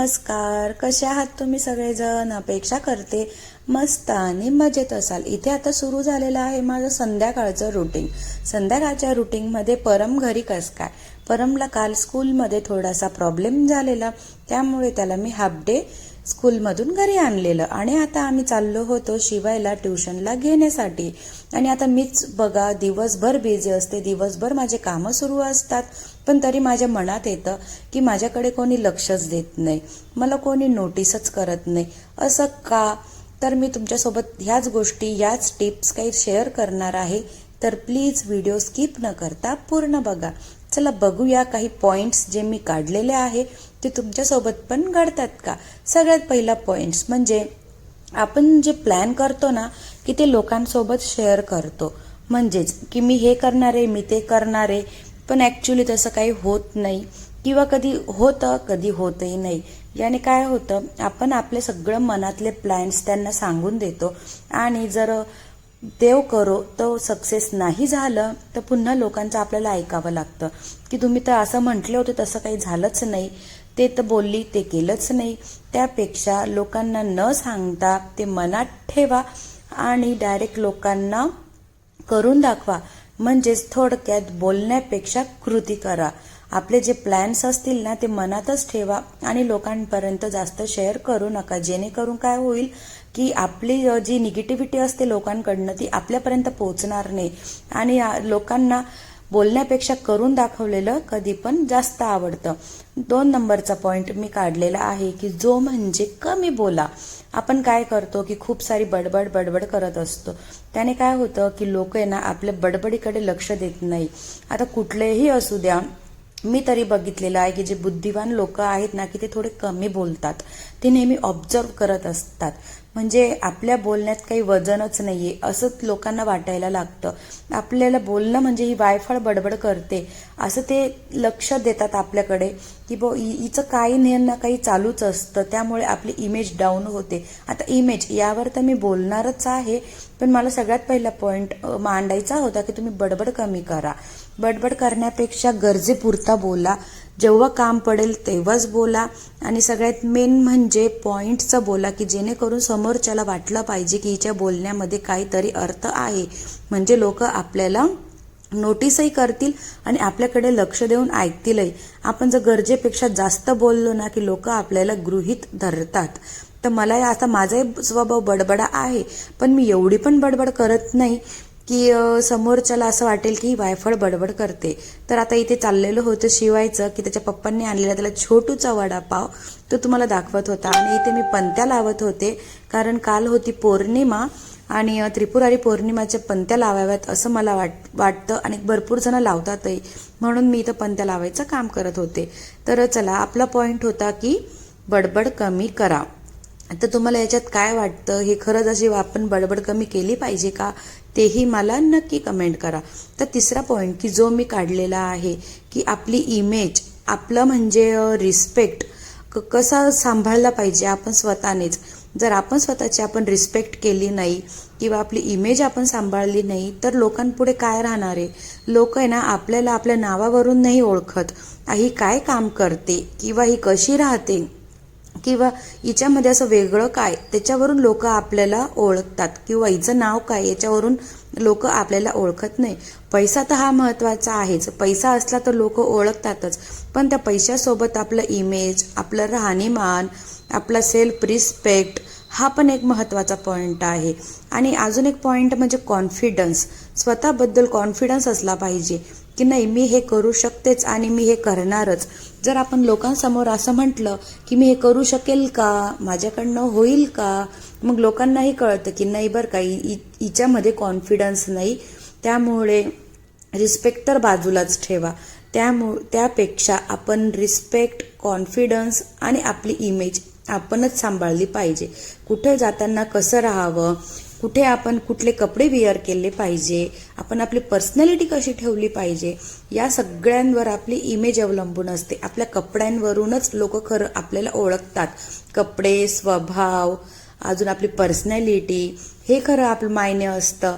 नमस्कार. कसे आहात तुम्ही सगळेजण? अपेक्षा करते. मस्त आणि मजेत असाल. इथे आता सुरू झालेलं आहे माझं संध्याकाळचं रुटीन संध्याकाळच्या रुटीनमध्ये परम घरी कस काय? परमला काल स्कूलमध्ये थोडासा प्रॉब्लेम झालेला. त्यामुळे त्याला मी हाफ डे स्कूलमधून घरी आणलेलं. आणि आता आम्ही चाललो होतो शिवायला ट्युशनला घेण्यासाठी. आणि आता मीच बघा दिवसभर बिझी असते. दिवसभर माझे कामं सुरू असतात. पण तरी माझ्या मनात येतं की माझ्याकडे कोणी लक्षच देत नाही. मला कोणी नोटीसच करत नाही. असं का? तर मी तुमच्यासोबत ह्याच गोष्टी याच टिप्स काही शेअर करणार आहे. तर प्लीज व्हिडिओ स्किप न करता पूर्ण बघा. चला बघूया काही पॉइंट्स जे मी काढलेले आहे ते तुमच्यासोबत पण घडतात का? सगळ्यात पहिला पॉइंट्स म्हणजे आपण जे प्लॅन करतो ना की ते लोकांसोबत शेअर करतो. म्हणजेच की मी हे करणार आहे मी ते करणार आहे पण ॲक्च्युली तसं काही होत नाही. किंवा कधी होतं कधी होतही नाही. याने काय होतं आपण आपले सगळं मनातले प्लॅन्स त्यांना सांगून देतो. आणि जर देव करो तो सक्सेस नाही झालं तर पुन्हा लोकांचं आपल्याला ऐकावं लागतं. की तुम्ही तर असं म्हटले होते तसं काही झालंच नाही. ते तर बोलली ते केलंच नाही. त्यापेक्षा लोकांना न सांगता ते मनात ठेवा आणि डायरेक्ट लोकांना करून दाखवा. म्हणजेच थोडक्यात बोलण्यापेक्षा कृती करा. आपले जे प्लॅन्स असतील ना ते मनातच ठेवा आणि लोकांपर्यंत जास्त शेअर करू नका. जेणेकरून काय होईल की आपली जी निगेटिव्हिटी असते लोकांकडनं ती आपल्यापर्यंत पोहोचणार नाही. आणि लोकांना बोलण्यापेक्षा करून दाखवलेलं कधी पण जास्त आवडतं. दोन नंबरचा पॉईंट मी काढलेला आहे की जो म्हणजे कमी बोला. आपण काय करतो की खूप सारी बडबड बडबड करत असतो. त्याने काय होतं की लोक आहे ना आपल्या बडबडीकडे लक्ष देत नाही. आता कुठलेही असू द्या मी तरी बघितलेलं आहे की जे बुद्धिवान लोक आहेत ना की ते थोडे कमी बोलतात. ते नेहमी ऑब्झर्व करत असतात. म्हणजे आपल्या बोलण्यात काही वजनच नाही आहे असंच लोकांना वाटायला लागतं. आपल्याला बोलणं म्हणजे ही वायफळ बडबड करते. असं ते लक्ष देतात आपल्याकडे की बो हिचं काही नाही ना काही चालूच असतं. त्यामुळे आपली इमेज डाऊन होते. आता इमेज यावर तर मी बोलणारच आहे पण मला सगळ्यात पहिला पॉईंट मांडायचा होता की तुम्ही बडबड कमी करा. बडबड करण्यापेक्षा गरजेपुरता बोला. जेव्हा काम पडेल तेव्हाच बोला. आणि सगळ्यात मेन म्हणजे पॉईंटचं बोला की जेणेकरून समोरच्याला वाटलं पाहिजे की हिच्या बोलण्यामध्ये काहीतरी अर्थ आहे. म्हणजे लोक आपल्याला नोटीसही करतील आणि आपल्याकडे लक्ष देऊन ऐकतीलही. आपण जर गरजेपेक्षा जास्त बोललो ना की लोक आपल्याला गृहित धरतात. तर मला आता माझाही स्वभाव बडबडा आहे पण मी एवढी पण बडबड करत नाही की समोरच्याला असं वाटेल की वायफळ बडबड करते. तर आता इथे चाललेलं होतं शिवायचं की त्याच्या पप्पांनी आणलेला त्याला छोटूचा वडापाव तो तुम्हाला दाखवत होता. आणि इथे मी पंत्या लावत होते कारण काल होती पौर्णिमा आणि त्रिपुरारी पौर्णिमाच्या पंत्या लावाव्यात असं मला वाट वाटतं. आणि भरपूर जण लावतातही. म्हणून मी इथं पंत्या लावायचं काम करत होते. तर चला आपला पॉईंट होता की बडबड कमी करा. तर तुम्हाला याच्यात काय वाटतं? हे खरंच अशी आपण बडबड कमी केली पाहिजे का? तेही मला नक्की कमेंट करा. तर तिसरा पॉईंट की जो मी काढलेला आहे की आपली इमेज आपलं म्हणजे रिस्पेक्ट कसा सांभाळला पाहिजे आपण स्वतःनेच? जर आपण स्वतःची आपण रिस्पेक्ट केली नाही किंवा आपली इमेज आपण सांभाळली नाही तर लोकांपुढे काय राहणार आहे? लोक आहे ना आपल्याला आपल्या नावावरून नाही ओळखत. ही काय काम करते किंवा ही कशी राहते? किंवा हिच्यामध्ये असं वेगळं काय? त्याच्यावरून लोक आपल्याला ओळखतात. किंवा हिचं नाव काय? याच्यावरून लोक आपल्याला ओळखत नाही. पैसा तर हा महत्त्वाचा आहेच. पैसा असला तर लोक ओळखतातच. पण त्या पैशासोबत आपलं इमेज आपलं राहणीमान आपला सेल्फ रिस्पेक्ट हा पण एक महत्त्वाचा पॉईंट आहे. आणि अजून एक पॉईंट म्हणजे कॉन्फिडन्स स्वतःबद्दल कॉन्फिडन्स असला पाहिजे की नाही मी हे करू शकतेच आणि मी हे करणारच. जर आपण लोकांसमोर असं म्हटलं की मी हे करू शकेल का? माझ्याकडनं होईल का? मग लोकांनाही कळतं की नाही बरं का हिच्यामध्ये कॉन्फिडन्स नाही. त्यामुळे रिस्पेक्ट तर बाजूलाच ठेवा. त्यामु त्यापेक्षा आपण रिस्पेक्ट कॉन्फिडन्स आणि आपली इमेज आपणच सांभाळली पाहिजे. कुठे जाताना कसं राहावं? कुठे आपण कुठले कपडे विअर केले पाहिजे आपण आपली पर्सनॅलिटी कशी ठेवली पाहिजे या सगळ्यांवर आपली इमेज अवलंबून असते. आपल्या कपड्यांवरूनच लोक खरं आपल्याला ओळखतात. कपडे स्वभाव अजून आपली पर्सनॅलिटी हे खरं आपलं मायने असतं.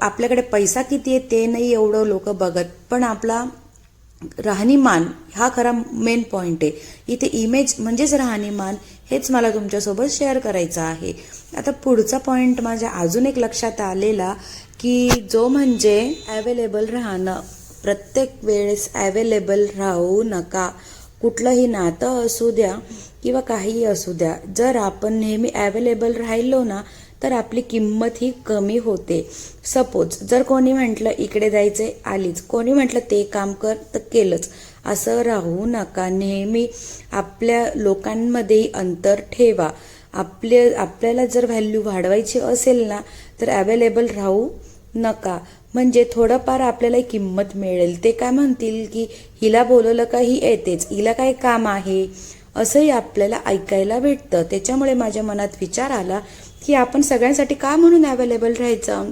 आपल्याकडे पैसा किती आहे ते नाही एवढं लोक बघत पण आपला राहणीमान हा खरा मेन पॉइंट आहे. इथे इमेज म्हणजेच राहणीमान हेच मला तुमच्यासोबत शेअर करायचं आहे. आता पुढचा पॉइंट माझ्या अजून एक लक्षात आलेला की जो म्हणजे ॲवेलेबल राहणं. प्रत्येक वेळेस ॲवेलेबल राहू नका. कुठलंही नातं असू द्या किंवा काहीही असू द्या. जर आपण नेहमी ॲवेलेबल राहिलो ना तर आपली किंमत ही कमी होते. सपोज जर कोणी म्हटलं इकडे जायचंय आलीच. कोणी म्हटलं ते काम कर तर केलंच. असं राहू नका. नेहमी आपल्या लोकांमध्येही अंतर ठेवा. आपले आपल्याला जर व्हॅल्यू वाढवायची असेल ना तर अवेलेबल राहू नका. म्हणजे थोडंफार आपल्याला किंमत मिळेल. ते काय म्हणतील की हिला बोलवलं का ही येतेच. हिला काय काम आहे? असंही आपल्याला ऐकायला भेटतं. त्याच्यामुळे माझ्या मनात विचार आला की आपण सगळ्यांसाठी का म्हणून अवेलेबल राहायचं?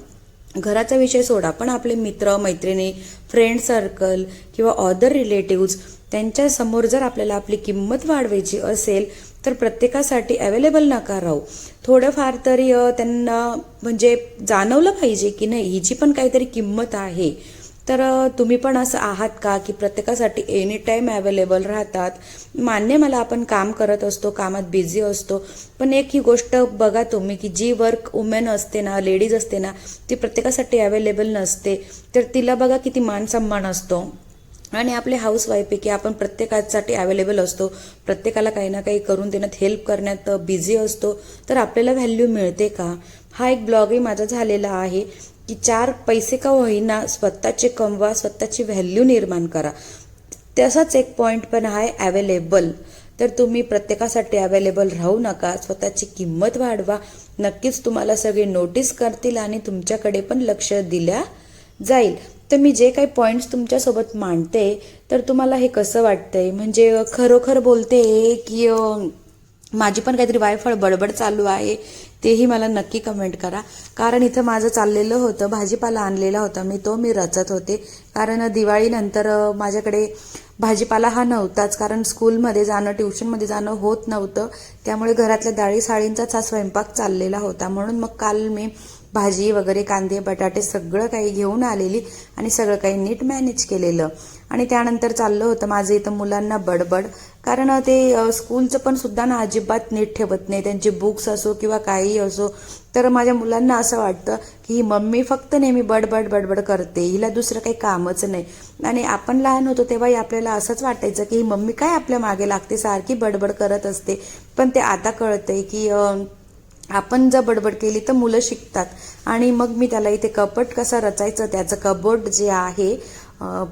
घराचा विषय सोडा पण आपले मित्र मैत्रिणी फ्रेंड सर्कल किंवा अदर रिलेटिव्ज त्यांच्यासमोर जर आपल्याला आपली किंमत वाढवायची असेल तर प्रत्येकासाठी अवेलेबल नका राहू. थोडंफार तरी त्यांना म्हणजे जाणवलं पाहिजे की नाही हिची पण काहीतरी किंमत आहे. तर तुम्ही पण असं आहात का की प्रत्येकासाठी एनी टाईम अवेलेबल राहतात? मान्य मला आपण काम करत असतो कामात बिझी असतो पण एक ही गोष्ट बघा तुम्ही की जी वर्क वुमेन असते ना लेडीज असते ना ती प्रत्येकासाठी अवेलेबल नसते. तर तिला बघा किती मान सन्मान असतो. आणि आपले हाऊस वाईफपैकी आपण प्रत्येकासाठी अवेलेबल असतो. प्रत्येकाला काही ना काही करून देण्यात हेल्प करण्यात बिझी असतो. तर आपल्याला व्हॅल्यू मिळते का? हा एक ब्लॉगही माझा झालेला आहे. की चार पैसे का होईना स्वतःचे कमवा स्वतःची व्हॅल्यू निर्माण करा. तसाच एक पॉईंट पण आहे अवेलेबल तर तुम्ही प्रत्येकासाठी अवेलेबल राहू नका स्वतःची किंमत वाढवा. नक्कीच तुम्हाला सगळे नोटीस करतील आणि तुमच्याकडे पण लक्ष दिल्या जाईल. तर मी जे काही पॉईंट्स तुमच्यासोबत मांडते तर तुम्हाला हे कसं वाटतंय? म्हणजे खरोखर बोलते की माझी पण काहीतरी वायफळ बडबड चालू आहे तेही मला नक्की कमेंट करा. कारण इथं माझं चाललेलं होतं भाजीपाला आणलेला होता मी तो मी रचत होते. कारण दिवाळीनंतर माझ्याकडे भाजीपाला हा नव्हताच. कारण स्कूलमध्ये जाणं ट्युशनमध्ये जाणं होत नव्हतं. त्यामुळे घरातल्या डाळी साळींचाच हा स्वयंपाक चाललेला होता. म्हणून मग काल मी भाजी वगैरे कांदे बटाटे सगळं काही घेऊन आलेली आणि सगळं काही नीट मॅनेज केलेलं. आणि त्यानंतर चाललं होतं माझं इथं मुलांना बडबड. कारण ते स्कूलचं पण सुद्धा ना अजिबात नीट ठेवत नाही. त्यांचे बुक्स असो किंवा काही असो तर माझ्या मुलांना असं वाटतं की ही मम्मी फक्त नेहमी बडबड बडबड करते. हिला दुसरं काही कामच नाही. आणि आपण लहान होतो तेव्हाही आपल्याला असंच वाटायचं की ही मम्मी काय आपल्या मागे लागते सारखी बडबड करत असते. पण ते आता कळतंय की आपण जर बडबड केली तर मुलं शिकतात. आणि मग मी त्याला इथे कपट कसा रचायचं त्याचं कबोर्ड जे आहे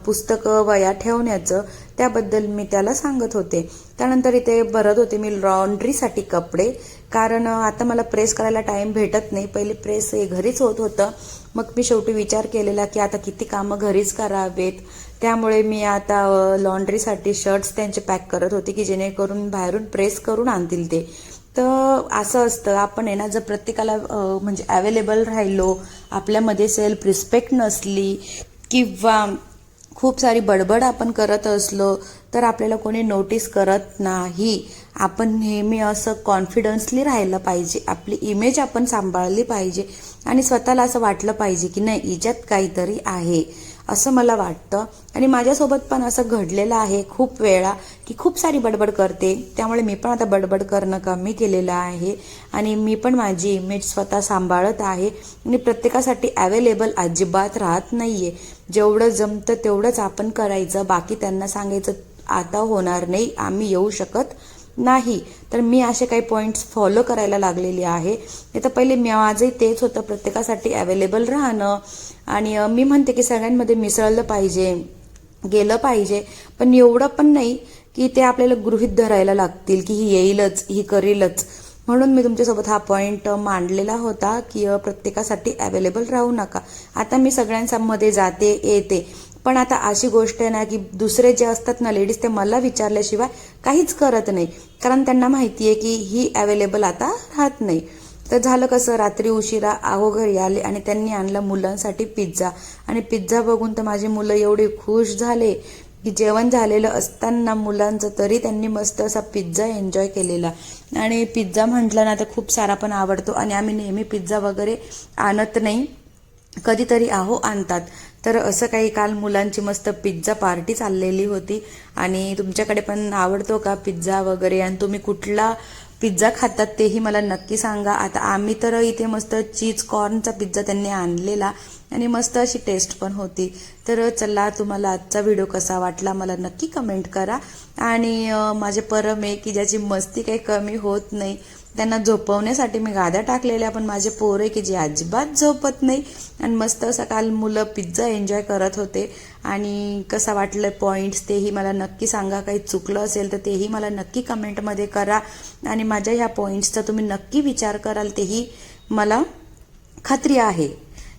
पुस्तकं वया ठेवण्याचं त्याबद्दल मी त्याला सांगत होते. त्यानंतर इथे भरत होते मी लॉन्ड्रीसाठी कपडे कारण आता मला प्रेस करायला टाईम भेटत नाही. पहिले प्रेस हे घरीच होत होतं. मग मी शेवटी विचार केलेला की आता किती कामं घरीच करावेत. त्यामुळे मी आता लॉन्ड्रीसाठी शर्ट्स त्यांचे पॅक करत होते की जेणेकरून बाहेरून प्रेस करून आणतील ते. तर असं असतं. आपण आहे ना जर प्रत्येकाला म्हणजे अवेलेबल राहिलो आपल्यामध्ये सेल्फ रिस्पेक्ट नसली किंवा खूप सारी बडबड आपण करत असलो तर आपल्याला कोणी नोटीस करत नाही. आपण नेहमी असं कॉन्फिडन्सली राहिलं पाहिजे. आपली इमेज आपण सांभाळली पाहिजे. आणि स्वतःला असं वाटलं पाहिजे की नाही हिच्यात काहीतरी आहे. असं मला वाटतं. आणि माझ्यासोबत पण असं घडलेलं आहे खूप वेळा की खूप सारी बडबड करते. त्यामुळे मी पण आता बडबड करणं कमी केलेलं आहे. आणि मी पण माझी इमेज स्वतः सांभाळत आहे. आणि प्रत्येकासाठी अवेलेबल अजिबात राहत नाही आहे जेवढं जमतं तेवढंच आपण करायचं. बाकी त्यांना सांगायचं आता होणार नाही आम्ही येऊ शकत नाही तर मी असे काही पॉईंट्स फॉलो करायला लागलेली आहे. नाही तर पहिले मी माझंही तेच होतं. प्रत्येकासाठी अवेलेबल राहणं. आणि मी म्हणते की सगळ्यांमध्ये मिसळलं पाहिजे. गेलं पाहिजे. पण एवढं पण नाही की ते आपल्याला गृहित धरायला लागतील की ही येईलच ही करीलच. म्हणून मी तुमच्यासोबत हा पॉईंट मांडलेला होता की प्रत्येकासाठी अवेलेबल राहू नका. आता मी सगळ्यांमध्ये जाते येते. पण आता अशी गोष्ट आहे ना की दुसरे जे असतात ना लेडीज ते मला विचारल्याशिवाय काहीच करत नाही. कारण त्यांना माहिती आहे की ही अवेलेबल आता राहत नाही. तर झालं कसं रात्री उशिरा आहो घरी आले आणि त्यांनी आणला मुलांसाठी पिझ्झा आणि पिझ्झा बघून तर माझी मुलं एवढे खुश झाले की जेवण झालेलं असताना मुलांचं तरी त्यांनी मस्त असा पिझ्झा एन्जॉय केलेला. आणि पिझ्झा म्हटलं ना तर खूप सारा पण आवडतो. आणि आम्ही नेहमी पिझ्झा वगैरे आणत नाही. कधीतरी आहो आणतात. तर असं काही काल मुलांची मस्त पिझ्झा पार्टी चाललेली होती. आणि तुमच्याकडे पण आवडतो का पिझ्झा वगैरे? आणि तुम्ही कुठला पिझ्झा खातात तेही मला नक्की सांगा. आता आम्ही तर इथे मस्त चीज कॉर्नचा पिझ्झा त्यांनी आणलेला आणि मस्त अशी टेस्ट पण होती. तर चला तुम्हाला आजचा व्हिडिओ कसा वाटला मला नक्की कमेंट करा. आणि माझे परम आहे की ज्याची मस्ती काही कमी होत नाही. त्यांना झोपवण्यासाठी मी गाद्या टाकलेल्या पण माझे पोरे आहे की जे अजिबात झोपत नाही. आणि मस्त असं काल मुलं पिझ्झा एन्जॉय करत होते. आणि कसा वाटलं पॉईंट्स तेही मला नक्की सांगा. काही चुकलं असेल तर तेही मला नक्की कमेंटमध्ये करा. आणि माझ्या ह्या पॉईंट्सचा तुम्ही नक्की विचार कराल तेही मला खात्री आहे.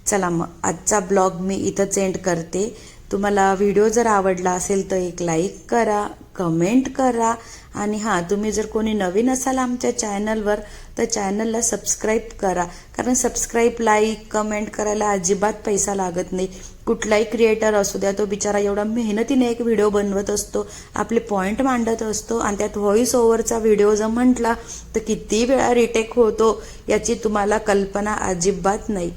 चला मग आजचा ब्लॉग मी इथंच एंड करते. तुम्हाला व्हिडिओ जर आवडला असेल तर एक लाईक करा. कमेंट करा. आणि हां तुम्ही जर कोणी नवीन असाल आमच्या चॅनलवर तर चॅनलला सबस्क्राईब करा. कारण सबस्क्राईब लाईक कमेंट करायला अजिबात पैसा लागत नाही. कुठलाही क्रिएटर असू द्या तो बिचारा एवढा मेहनतीने एक व्हिडिओ बनवत असतो आपले पॉईंट मांडत असतो आणि त्यात व्हॉइस ओव्हरचा व्हिडिओ जर म्हटला तर किती वेळा रिटेक होतो याची तुम्हाला कल्पना अजिबात नाही.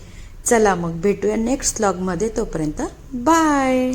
चला मग भेटूया नेक्स्ट व्लॉगमध्ये तोपर्यंत बाय